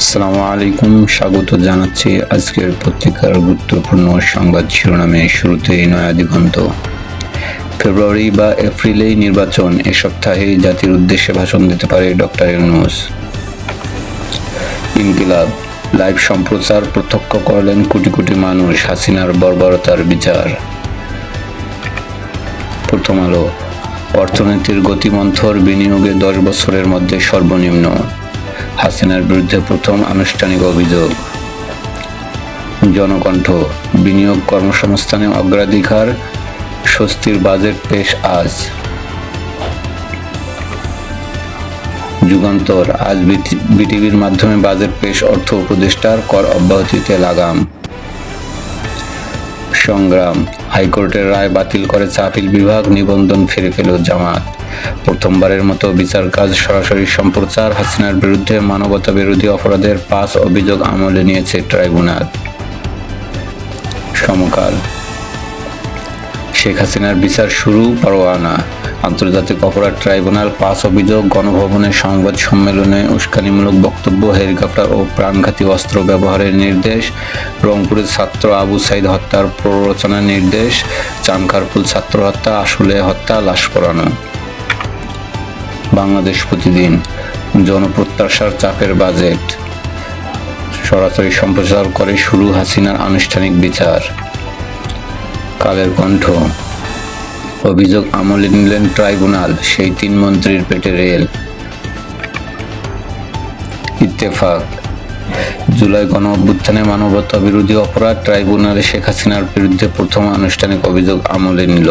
আসসালামু আলাইকুম। স্বাগত জানাচ্ছি আজকের পত্রিকার গুরুত্বপূর্ণ সংবাদ শিরোনামে। শুরুতে নয়া দিগন্ত। ফেব্রুয়ারি বা এপ্রিলেই নির্বাচন। এ সপ্তাহেই জাতির উদ্দেশ্যে ভাষণ দিতে পারে ডক্টর ইউনুস। ইনকিলাব। লাইভ সম্প্রচার প্রত্যক্ষ করলেন কোটি কোটি মানুষ। হাসিনার বর্বরতার বিচার। প্রথম আলো। অর্থনীতির গতিমন্থর বিনিয়োগে দশ বছরের মধ্যে সর্বনিম্ন। হাসিনার বিরুদ্ধে প্রথম আনুষ্ঠানিক অভিযোগ। জনকণ্ঠ বিনিয়োগ কর্মসংস্থানে অগ্রাধিকার, স্বস্তির বাজেট পেশ আজ। যুগান্তর, আজ বিটিভির মাধ্যমে বাজেট পেশ অর্থ উপদেষ্টার কর অব্যাহতিতে লাগাম। সংগ্রাম। হাইকোর্টের রায় বাতিল করে আপিল বিভাগ নিবন্ধন ফিরে পেল জামাত। প্রথমবারের মতো বিচার কাজ সরাসরি সম্প্রচার হাসিনার বিরুদ্ধে মানবতা বিরোধী অপরাধের পাঁচ অভিযোগ আমলে নিয়েছে ট্রাইব্যুনাল। সমকাল। শেখ হাসিনার বিচার শুরু পরোয়ানা। আন্তর্জাতিক অপরাধ ট্রাইব্যুনাল পাঁচ অভিযোগ গণভবনের সংবাদ সম্মেলনে উস্কানিমূলক বক্তব্য, হেলিকপ্টার ও প্রাণঘাতী অস্ত্র ব্যবহারের নির্দেশ, রংপুরের ছাত্র আবু সাইদ হত্যার প্ররোচনার নির্দেশ চানখারপুল ছাত্র হত্যা আসলে হত্যা, লাশ পড়ানো। বাংলাদেশ প্রতিদিন জনপ্রত্যাশার চাপের বাজেট। সরাসরি সম্প্রচার করে শুরু হাসিনার আনুষ্ঠানিক বিচার। কালের কণ্ঠ। অভিযোগ আমলে নিলেন ট্রাইব্যুনাল, সেই তিন মন্ত্রীর পেটে রেল। ইত্তেফাক, জুলাই গণ অভ্যুত্থানে মানবতা বিরোধী অপরাধ ট্রাইব্যুনালে শেখ হাসিনার বিরুদ্ধে প্রথম আনুষ্ঠানিক অভিযোগ আমলে নিল।